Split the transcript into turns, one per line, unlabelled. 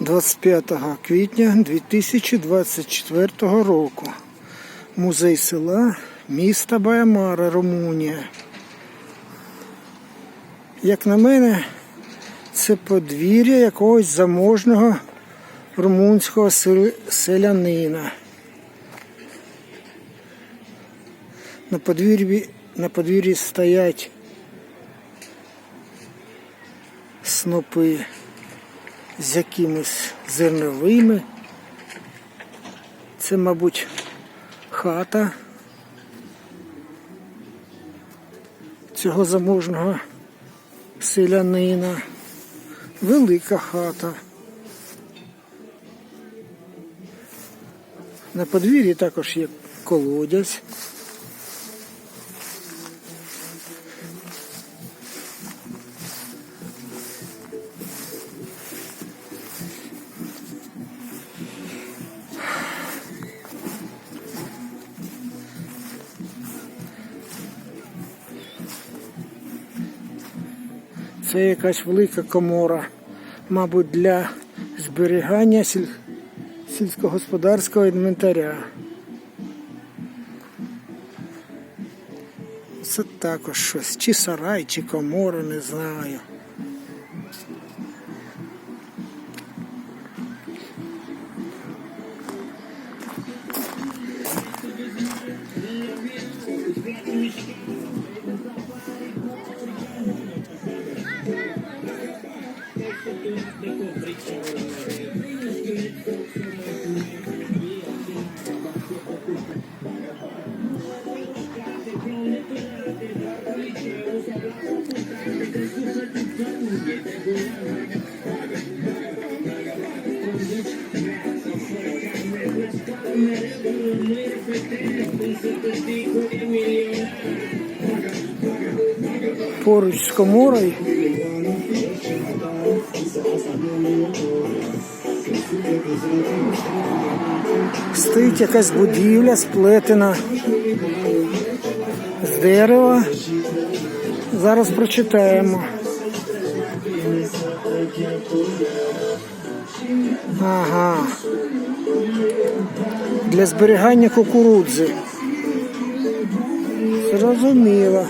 25 квітня 2024 року. Музей села міста Баямара, Румунія. Як на мене, це подвір'я якогось заможного румунського селянина. На подвір'ї, на подвір'ї стоять снопи з якимись зерновими. Це, мабуть, хата цього заможного селянина. Велика хата. На подвір'ї також є колодязь. Це якась велика комора, мабуть, для зберігання сіль... сільськогосподарського інвентаря. Це також щось, чи сарай, чи комора, не знаю. Поруч з коморою стоїть якась будівля сплетена з дерева. Зараз прочитаємо. Ага. Для зберігання кукурудзи. Зрозуміло.